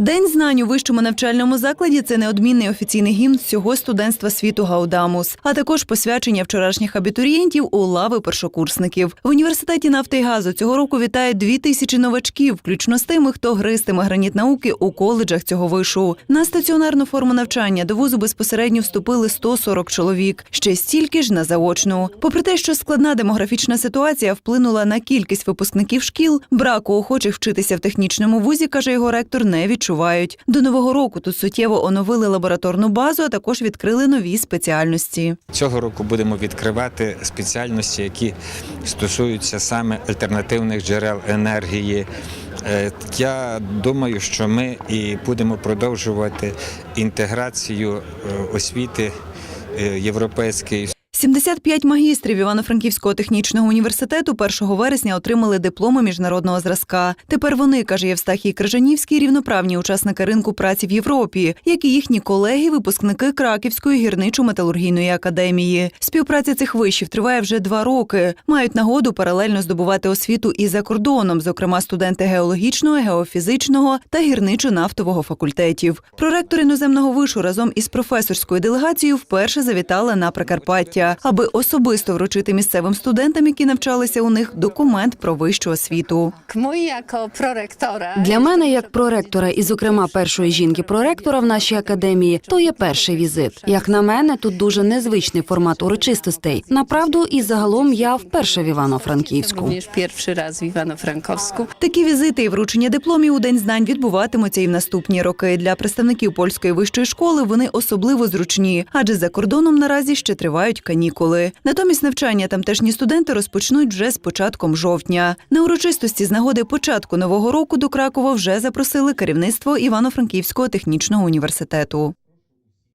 День знань у вищому навчальному закладі це неодмінний офіційний гімн всього студентства світу Гаудамус, а також посвячення вчорашніх абітурієнтів у лави першокурсників. В університеті нафти і газу цього року вітають дві тисячі новачків, включно з тими, хто гристиме граніт науки у коледжах цього вишу. На стаціонарну форму навчання до вузу безпосередньо вступили 140 чоловік, ще стільки ж на заочну. Попри те, що складна демографічна ситуація вплинула на кількість випускників шкіл, браку охочих вчитися в технічному вузі, каже його ректор, не відчувають. До нового року тут суттєво оновили лабораторну базу, а також відкрили нові спеціальності. Цього року будемо відкривати спеціальності, які стосуються саме альтернативних джерел енергії. Е, Я думаю, що ми і будемо продовжувати інтеграцію е, освіти е, європейської 75 магістрів Івано-Франківського технічного університету 1 вересня отримали дипломи міжнародного зразка. Тепер вони, каже Євстахій Крижанівський, рівноправні учасники ринку праці в Європі, як і їхні колеги, випускники Краківської гірничо-металургійної академії. Співпраця цих вишів триває вже два роки. Мають нагоду паралельно здобувати освіту і за кордоном, зокрема студенти геологічного, геофізичного та гірничо-нафтового факультетів. Проректор іноземного вишу разом із професорською делегацією вперше завітали на Прикарпаття, аби особисто вручити місцевим студентам, які навчалися у них, документ про вищу освіту. Prorektora. Для мене, як проректора, і зокрема першої жінки проректора в нашій академії, то є перший візит. Як на мене, тут дуже незвичний формат урочистостей. Направду, і загалом я вперше в Івано-Франківську. Pierwszy raz w Iwano-Frankowsku. Такі візити і вручення дипломів у день знань відбуватимуться і в наступні роки. Для представників польської вищої школи вони особливо зручні, адже за кордоном наразі ще тривають канікули. Натомість навчання тамтешні студенти розпочнуть вже з початком жовтня. На урочистості з нагоди початку нового року до Кракова вже запросили керівництво Івано-Франківського технічного університету.